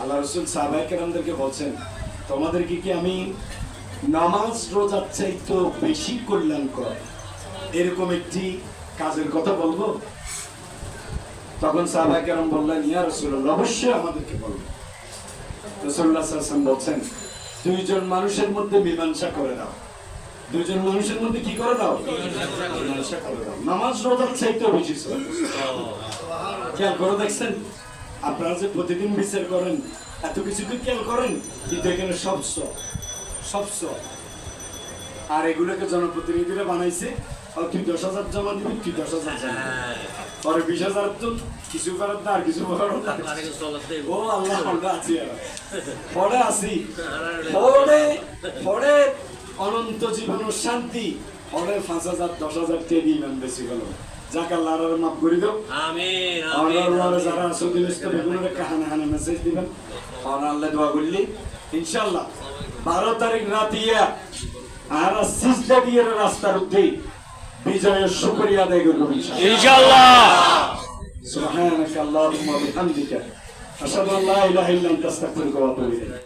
আল্লাহ রসুল সাহাবাই বলছেন, তোমাদেরকে কি আমি নামাজ রোজার চাইতে বেশি কল্যাণকর? এরকম একটি কাজের কথা বলব? তখন কেরাম বললেন, ইয়া রসুল্লাহ অবশ্যই আমাদেরকে বলব রসুল্লাহ বলছেন, দুইজন মানুষের মধ্যে মীমাংসা করে দাও। দুইজন মানুষের মধ্যে কি করে দাও? মীমাংসা করে দাও। নামাজ রোজার চাইতেও বেশি খেয়াল করে দেখছেন? আপনারা যে প্রতিদিন বিচার করেন এত কিছু কি খেয়াল করেন? কিন্তু এখানে সব সব সব সব। আর এগুলোকে জনপ্রতিনিধিরা বানাইছে আর তুই দশ হাজার জমা দিবি তুই দশ হাজার জমা পরে বিশ হাজার তো কিছু করার না। আর কিছু না ও আল্লাহ আমরা আছি পরে আসি পরে পরে অনন্ত জীবন শান্তি। পরে পাঁচ হাজার দশ হাজার টেডি ইমান বেশি গেল যাকে আল্লাহর মাফ করে দাও। আমিন আল্লাহর যারা সৌদি ইসলাম এগুলোর কাহানা হানা মেসেজ দিবেন। আর আল্লাহ দোয়া করলি। ইনশাআল্লাহ বারো তারিখ রাতিয়া আর সিজদা দিয়ে রাস্তার উঠে বিজয়ের শুকরিয়া আদায় করব ইনশাআল্লাহ। সুবহানাক আল্লাহুম্মা বিহামদিকা আশহাদু